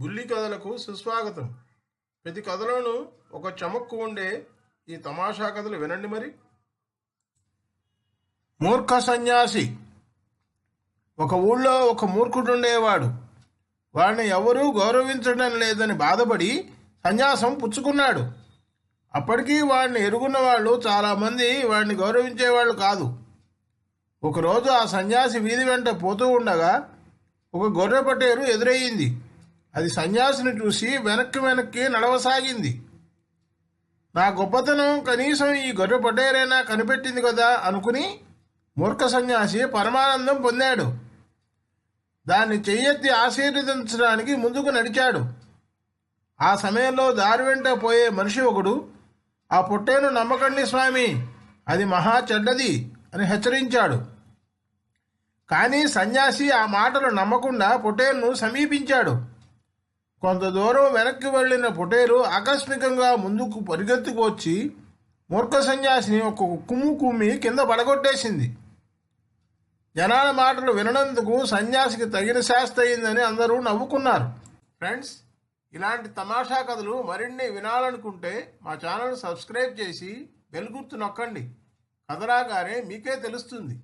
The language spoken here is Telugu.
బుల్లి కథలకు సుస్వాగతం. ప్రతి కథలోనూ ఒక చమక్కు ఉండే ఈ తమాషా కథలు వినండి మరి. మూర్ఖ సన్యాసి. ఒక ఊళ్ళో ఒక మూర్ఖుడు ఉండేవాడు. వాడిని ఎవరూ గౌరవించడం లేదని బాధపడి సన్యాసం పుచ్చుకున్నాడు. అప్పటికీ వాడిని ఎరుగున్న వాళ్ళు చాలామంది వాడిని గౌరవించేవాళ్ళు కాదు. ఒకరోజు ఆ సన్యాసి వీధి వెంట పోతూ ఉండగా ఒక గొర్రె పట్టేరు ఎదురయ్యింది అది సన్యాసిని చూసి వెనక్కి వెనక్కి నడవసాగింది. నా గొప్పతనం కనీసం ఈ గొర్రె పడ్డేరైనా కనిపెట్టింది కదా అనుకుని మూర్ఖ సన్యాసి పరమానందం పొందాడు. దాన్ని చెయ్యెత్తి ఆశీర్వదించడానికి ముందుకు నడిచాడు. ఆ సమయంలో దారి వెంట పోయే మనిషి ఒకడు ఆ పొట్టేను నమ్మకండి స్వామి అది మహా చెడ్డది అని హెచ్చరించాడు. కానీ సన్యాసి ఆ మాటలు నమ్మకుండా పొట్టేను సమీపించాడు. కొంత దూరం వెనక్కి వెళ్ళిన పొటేరు ఆకస్మికంగా ముందుకు పరిగెత్తుకు వచ్చి మూర్ఖ సన్యాసిని ఒక కుమ్ము కుమ్మి కింద పడగొట్టేసింది. జనాల మాటలు వినడందుకు సన్యాసికి తగిన శాస్త్ర అయిందని అందరూ నవ్వుకున్నారు. ఫ్రెండ్స్ ఇలాంటి తమాషా కథలు మరిన్ని వినాలనుకుంటే మా ఛానల్ సబ్స్క్రైబ్ చేసి బెల్ గుర్తు నొక్కండి. కథ రాగానే మీకే తెలుస్తుంది.